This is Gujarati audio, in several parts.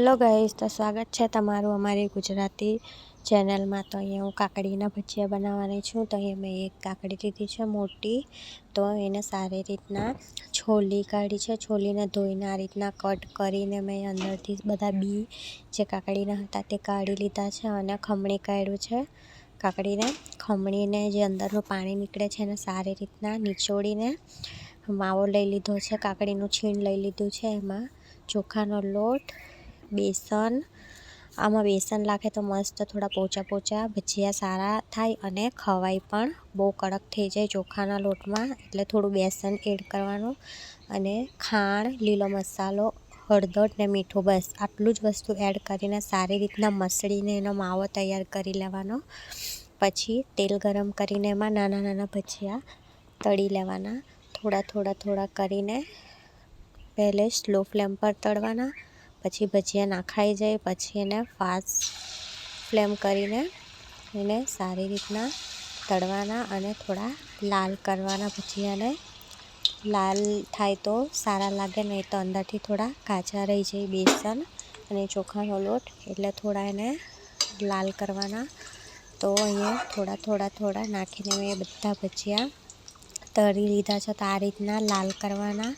હેલો ગાઈસ તો સ્વાગત છે તમારું અમારી ગુજરાતી ચેનલમાં તો અહીંયા હું કાકડીના ભજીયા બનાવવાની છું. તો અહીંયા મેં એક કાકડી લીધી છે મોટી. તો એને સારી રીતના છોલી કાઢી છે. છોલીને ધોઈને આ રીતના કટ કરીને મેં અંદરથી બધા બી જે કાકડીના હતા તે કાઢી લીધા છે અને ખમણી કાઢ્યું છે. કાકડીને ખમણીને જે અંદરનું પાણી નીકળે છે એને સારી રીતના નીચોડીને માવો લઈ લીધો છે. કાકડીનું છીણ લઈ લીધું છે એમાં ચોખાનો લોટ બેસન. આમાં બેસન નાખે તો મસ્ત થોડા પોચા પોચા ભજીયા સારા થાય અને ખવાય પણ બહુ કડક થઈ જાય ચોખાના લોટમાં, એટલે થોડું બેસન એડ કરવાનું અને ખાંડ, લીલો મસાલો, હળદર ને મીઠું બસ. આટલું જ વસ્તુ એડ કરીને સારી રીતના મસળીને એનો માવો તૈયાર કરી લેવાનો. પછી તેલ ગરમ કરીને એમાં નાના નાના ભજીયા તળી લેવાના. થોડા થોડા થોડા કરીને પહેલે સ્લો ફ્લેમ પર તળવાના. પછી ભજીયા નાખાઈ જાય, પછી એને ફાસ્ટ ફ્લેમ કરીને એને સારી રીતના તળવાના અને થોડા લાલ કરવાના ભજીયાને. લાલ થાય તો સારા લાગે, નહીં તો અંદરથી થોડા કાચા રહી જાય બેસન અને ચોખાનો લોટ. એટલે થોડા એને લાલ કરવાના. તો અહીંયા થોડા થોડા થોડા નાખીને મેં બધા ભજીયા તળી લીધા છે. તો આ રીતના લાલ કરવાના.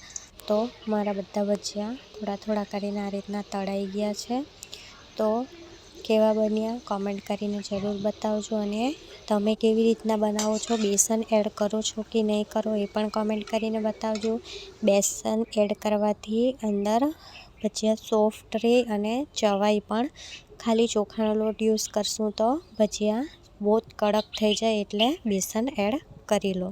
તો મારા બધા ભજીયા થોડા થોડા કરીને આ રીતના તળાઈ ગયા છે. તો કેવા બન્યા કોમેન્ટ કરીને જરૂર બતાવજો અને તમે કેવી રીતના બનાવો છો, બેસન એડ કરો છો કે નહીં કરો એ પણ કોમેન્ટ કરીને બતાવજો. બેસન એડ કરવાથી અંદર ભજીયા સોફ્ટ રહે અને ચવાઈ પણ ખાલી ચોખાનો લોટ યુઝ કરશું તો ભજીયા બહુ કડક થઈ જાય એટલે બેસન એડ કરી લો.